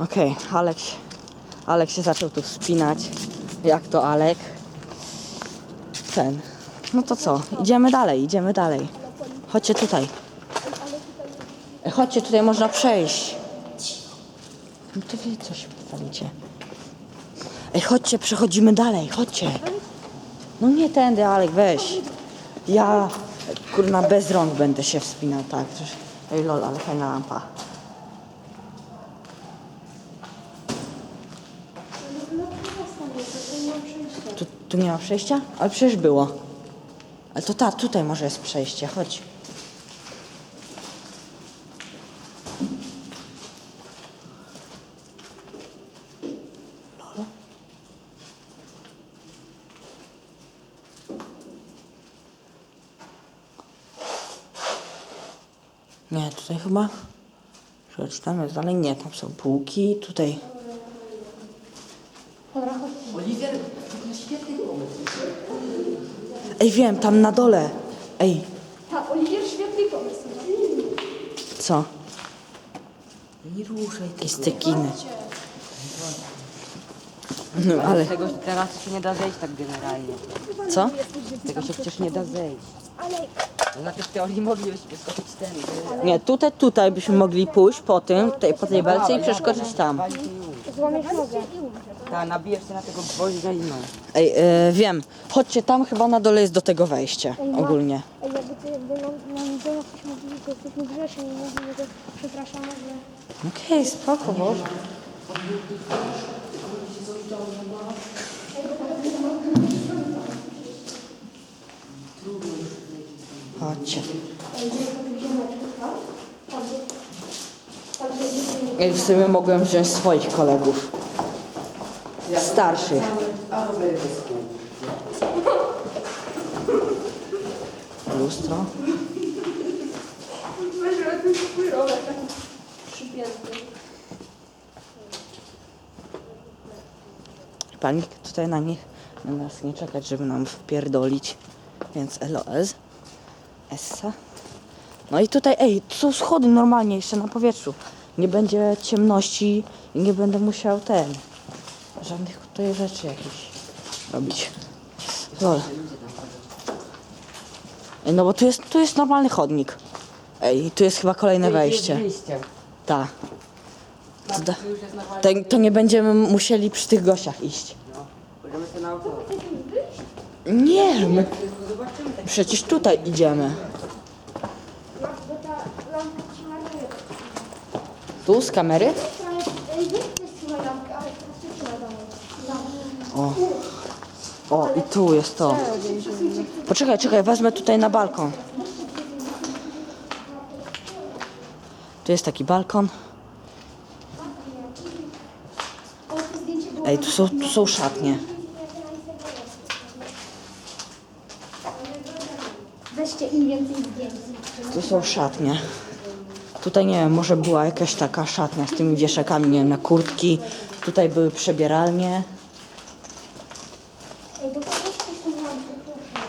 Okej, Alek, Alek się zaczął tu wspinać. Jak to Alek? Ten. No to co? Idziemy dalej, idziemy dalej. Chodźcie tutaj. Chodźcie, tutaj można przejść. No to co się palicie? Ej, chodźcie, przechodzimy dalej, chodźcie. No nie tędy, Alek, weź. Ja, kurna, bez rąk będę się wspinał, tak. Ej, lol, ale fajna lampa. Tu, nie ma przejścia? Ale przecież było. Ale to ta, tutaj może jest przejście, chodź. Nie, tutaj chyba. Czy tam jest dalej? Nie, tam są półki, tutaj. Oliwier, to jest świetny pomysł. Ej, wiem, tam na dole. Ej, Tak, Oliwier świetny pomysł. co? Nie ruszaj Jakieś cekiny. No, ale Tego teraz się nie da zejść tak generalnie. co? Tego się przecież nie da zejść. Ale To znaczy w teorii moglibyśmy skoczyć ten. Nie, tutaj, tutaj byśmy mogli pójść po tym, tutaj po tej belce i przeskoczyć tam. złamiesz nogę. Tak, nabijesz się na tego gwoździa i no. Ej, e, wiem. Chodźcie tam, chyba na dole jest do tego wejście. Ogólnie. Ej, jakby ty, jakby nam, nam do nas coś mówili, to jesteśmy grzeszni i mówimy, że przepraszam, że... Okej, spoko, Boże. Chodźcie. Ej, w sumie mogłem wziąć swoich kolegów. Starszych. Lustro. Panik tutaj na nich, na nas nie czekać, żeby nam wpierdolić. Więc LOS. Essa. No i tutaj, ej, są schody normalnie, jeszcze na powietrzu. Nie będzie ciemności i nie będę musiał ten, żadnych tutaj rzeczy jakichś robić. Lol. Ej, no bo tu jest, tu jest normalny chodnik. Ej, tu jest chyba kolejne wejście. Tak. To, da, To to, to nie będziemy musieli przy tych gościach iść. No. Możemy sobie na auto. Nie, my Zobaczymy. przecież tutaj idziemy. Bo ta lampka ci marnuje. Tu z kamery? Ej, nie ktoś trzyma lampkę, ale ktoś trzyma lampkę. O. O, i tu jest to. Poczekaj, czekaj, wezmę tutaj na balkon. Tu jest taki balkon. Ej, tu są, tu są szatnie. Weźcie im więcej zdjęć. Tu są szatnie. Tutaj nie wiem, może była jakaś taka szatnia z tymi wieszakami, nie wiem, na kurtki. Tutaj były przebieralnie. Ej, to weź ktoś tą lampkę, proszę.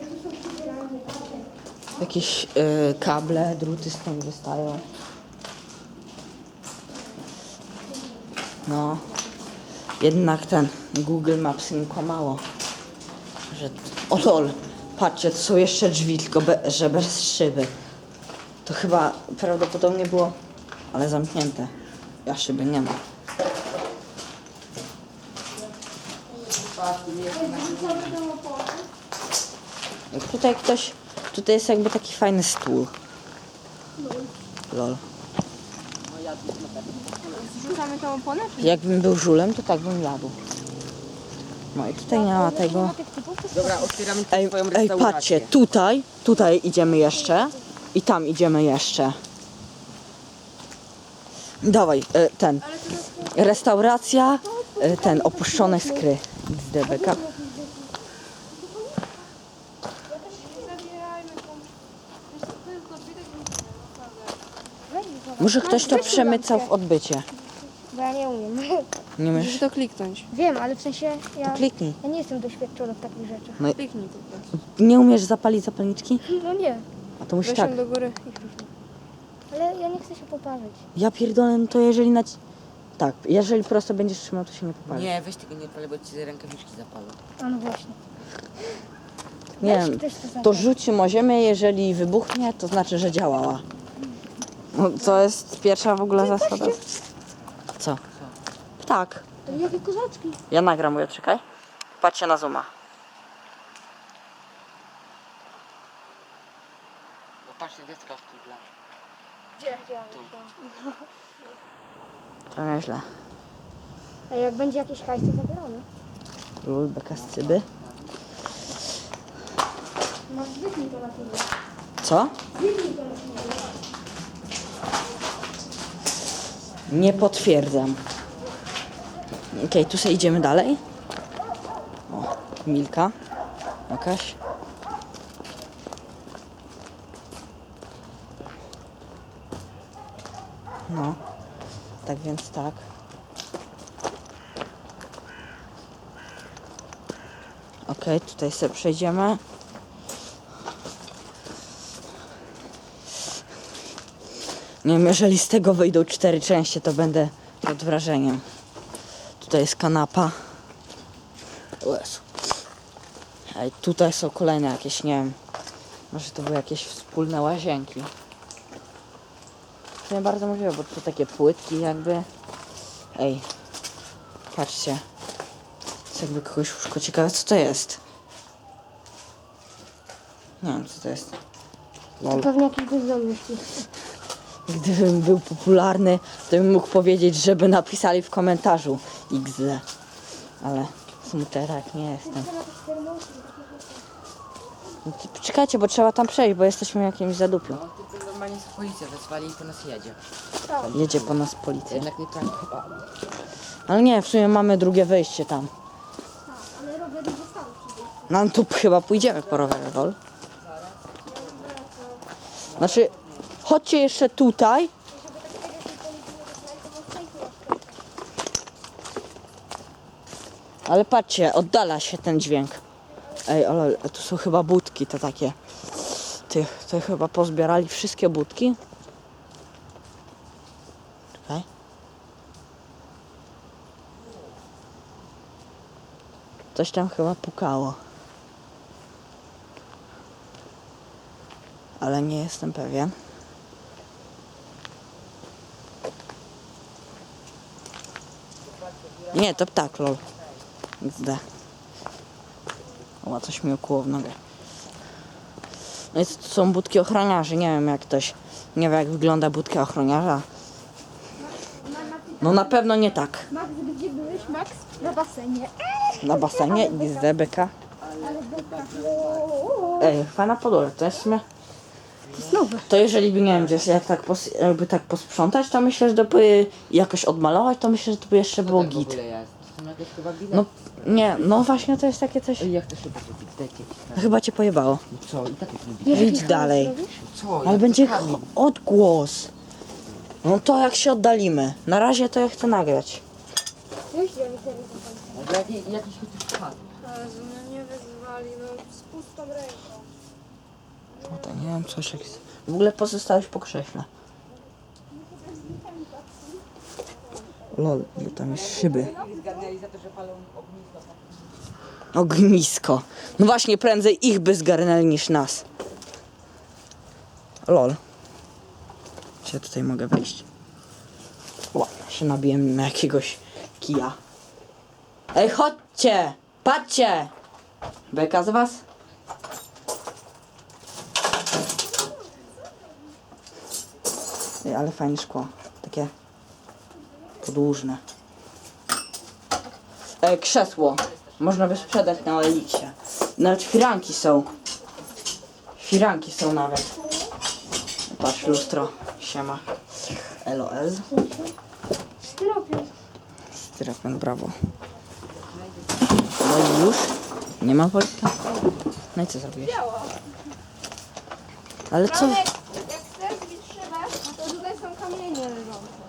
Ej, tu są przybieralnie, patrzę. Jakieś y, kable, druty stąd wystają. No. Jednak ten Google Maps mi kłamało. Że... O lol. Patrzcie, to są jeszcze drzwi, tylko be, że bez szyby. To chyba prawdopodobnie było, ale zamknięte. Ja szyby nie ma. Tutaj ktoś, tutaj jest jakby taki fajny stół. Lol. Zrzucamy tą oponę? Jakbym był żulem, to tak bym jadł. No i tutaj nie ma tego. Dobra, otwieramy Ej, twoją ej restaurację. patrzcie, tutaj, tutaj idziemy jeszcze i tam idziemy jeszcze. Dawaj, e, ten. Restauracja, e, ten, opuszczone skry. XDBK. Może ktoś to przemycał w odbycie. Bo ja nie umiem. Nie Musisz to kliknąć. Wiem, ale w sensie ja, Kliknij. ja nie jestem doświadczona w takich rzeczach. Kliknij po prostu. Nie umiesz zapalić zapalniczki? No nie. A to musisz Weź tak. ją do góry i kliknij. Ale ja nie chcę się poparzyć. Ja pierdolę, no to jeżeli na... Tak, jeżeli prosto będziesz trzymał, to się nie popali. Nie, weź tego nie odpalę, bo ci rękawiczki zapalą. A no właśnie. Nie Weź wiem, ktoś to to zabrać. rzucimy o ziemię, jeżeli wybuchnie, to znaczy, że działała. No, to jest pierwsza w ogóle zasada. Co? Tak. Ale Jakie kozaczki. Ja nagram, mówię, czekaj. Patrzcie na zooma. No patrzcie, deska sztudla. Gdzie? To nieźle. A jak będzie jakiś hajs, to zabieramy. Lul, beka z cyby. Masz wytnij to na filmie. Co? Wytnij to na filmie. Nie potwierdzam. Okej, tu sobie idziemy dalej. O, Milka. Jakaś. No. Tak więc tak. Okej, tutaj sobie przejdziemy. Nie wiem, jeżeli z tego wyjdą cztery części, to będę pod wrażeniem. Tutaj jest kanapa. Jezu. Ej, tutaj są kolejne jakieś, nie wiem. Może to były jakieś wspólne łazienki. To nie bardzo możliwe, bo to takie płytki jakby. Ej, patrzcie. Jest jakby kogoś łóżko. Ciekawe co to jest. Nie wiem co to jest. To pewnie jakiś bezdomny śpi. Gdybym był popularny, to bym mógł powiedzieć, żeby napisali w komentarzu XD. Ale smuterek nie jestem. No to Poczekajcie, bo trzeba tam przejść, bo jesteśmy w jakimś zadupiu. No, tylko normalnie z wezwali i po nas jedzie. Jedzie po nas policja. Jednak nie tak chyba. Ale nie, w sumie mamy drugie wyjście tam. Rower. No tu chyba pójdziemy po rowerze, wol. Znaczy, chodźcie jeszcze tutaj. Ale patrzcie, oddala się ten dźwięk. Ej, ale tu są chyba budki te takie. Ty, to chyba pozbierali wszystkie budki. Czekaj. Coś tam chyba pukało. Ale nie jestem pewien. Nie, to ptak, lol. XD. O, coś mi ukuło w nogę. No i to są budki ochroniarzy. Nie wiem jak ktoś nie wie jak wygląda budka ochroniarza. No na pewno nie tak. Max, gdzie byłeś? Max? Na basenie. Na basenie. Ale beka. Ej, fajna podłoga, to jest w sumie... To jest nowe. To jeżeli by, nie wiem, gdzieś jak tak, pos, jakby tak posprzątać, to myślę, że to by jakoś odmalować, to myślę, że to by jeszcze było Tak w git. ogóle jest. To są jakieś chyba bilety. No, nie, no właśnie to jest takie coś... Ej, jak to się będzie tam. Chyba cię pojebało. No co? I tak jest lubi. Wiesz, Idź jaki dalej. robisz? Co? Ale Jak będzie to kamień? odgłos. No to jak się oddalimy. Na razie to ja chcę nagrać. Już ja mi teraz zapomnę. Ale jakiś, jakiś chociaż. Ale mnie nie wyzwali, no z pustą ręką. No to nie wiem, coś jak... W ogóle pozostałeś po krześle. Lol, ile tam jest szyby. Ognisko. No właśnie, prędzej ich by zgarnęli niż nas. Lol. Czy ja tutaj mogę wejść? O, się nabiłem na jakiegoś kija. Ej, chodźcie! Patrzcie! Beka z was? Ale fajne szkło. Takie podłużne. E, krzesło. Można by sprzedać na Eliksie. Nawet firanki są. Firanki są nawet. Patrz, lustro. Siema. LOL. Styropian. Styropian, brawo. No i już? Nie ma Wojtka? No i co zrobiłeś? Ale co? jak chcesz zbić szybę, to tutaj są kamienie leżące.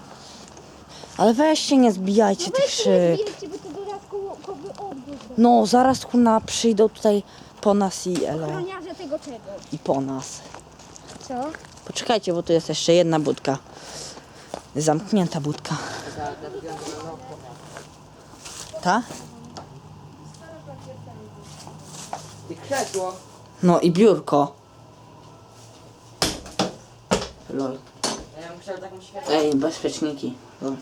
Ale weźcie, nie zbijajcie tych szyb. Wiecie, bo to dodatkowy odgłos. No, zaraz kurna przyjdą tutaj po nas i elo. Ochroniarze tego czego? I po nas. Co? Poczekajcie, bo tu jest jeszcze jedna budka. Zamknięta budka. Ta? I krzesło. No i biurko. Lol. Ja bym chciał taką. Ej, bezpieczniki. Lol.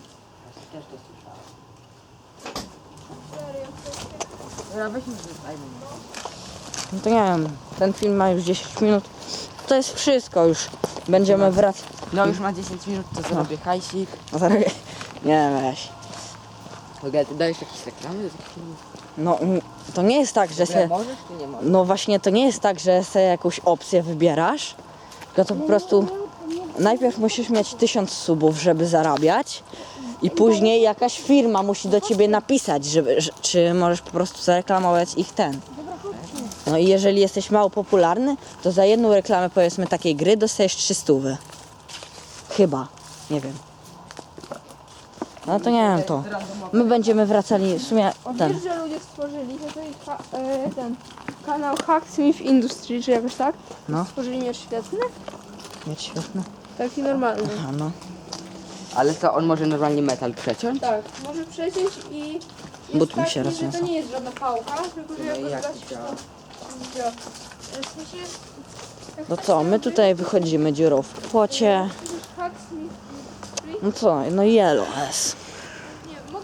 Też to słyszałem. Dobra, weźmy zajmę. No to nie wiem, ten film ma już 10 minut. To jest wszystko już. Będziemy wracać. No już ma 10 minut, to zrobię hajsik. No zaraz- Nie weź. Ogólnie, ty dajesz jakieś reklamy do filmów? No mm, to nie jest tak, że se. możesz czy nie możesz? No właśnie to nie jest tak, że sobie jakąś opcję wybierasz. Tylko to po prostu najpierw musisz mieć tysiąc subów, żeby zarabiać. I później jakaś firma musi do ciebie napisać, żeby, że, czy możesz po prostu zareklamować ich ten. No i jeżeli jesteś mało popularny, to za jedną reklamę powiedzmy takiej gry dostajesz 300. Chyba. Nie wiem. No to nie wiem to. My będziemy wracali w sumie ten. wiesz, że ludzie stworzyli, że to jest ha- e, ten kanał Hacksmith Industry, czy jakoś tak? No. Stworzyli miecz świetny, Mieć świetne. taki normalny. Aha, no. Ale co, on może normalnie metal przeciąć? Tak, może przeciąć i jest But mi taki, się że rozwiązał. to nie jest żadna pałka, tylko że No i jakoś jak da to się działa? to działa. W sensie, jak No co, my tutaj wychodzimy dziurą w płocie. to. No co, no yellow S.